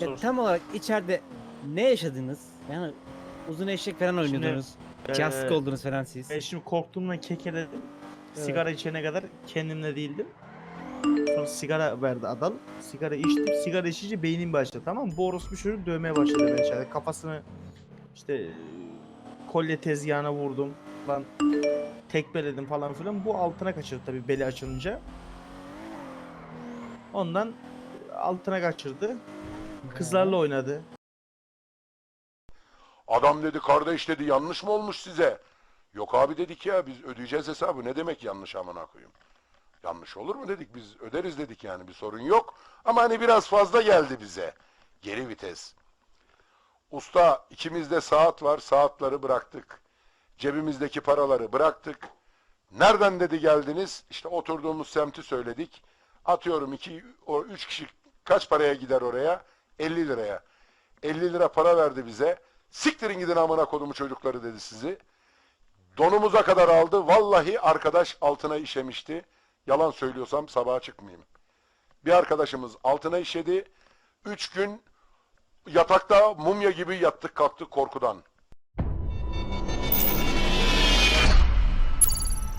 Ya tam olarak içeride ne yaşadınız? Yani uzun eşek falan oynuyordunuz. Ee, oldunuz falan siz. Ben şimdi korktuğumdan kekeledim. Evet. Sigara içene kadar kendimle değildim. Sonra sigara verdi adam. Sigara içtim. Sigara içince beynim başladı tamam mı? Bu orospu çocuk dövmeye başladı beni içeride. Kafasını işte e, kolye tezgahına vurdum falan. Tekbeledim falan filan. Bu altına kaçırdı tabii beli açılınca. Ondan altına kaçırdı. Kızlarla oynadı. Adam dedi kardeş dedi yanlış mı olmuş size? Yok abi dedik ya biz ödeyeceğiz hesabı. Ne demek yanlış amına koyayım? Yanlış olur mu dedik biz öderiz dedik yani bir sorun yok. Ama hani biraz fazla geldi bize. Geri vites. Usta ikimizde saat var saatleri bıraktık. Cebimizdeki paraları bıraktık. Nereden dedi geldiniz? İşte oturduğumuz semti söyledik. Atıyorum iki, o üç kişi kaç paraya gider oraya? 50 liraya. 50 lira para verdi bize. Siktirin gidin amına kodumu çocukları dedi sizi. Donumuza kadar aldı. Vallahi arkadaş altına işemişti. Yalan söylüyorsam sabaha çıkmayayım. Bir arkadaşımız altına işedi. Üç gün yatakta mumya gibi yattık kalktık korkudan.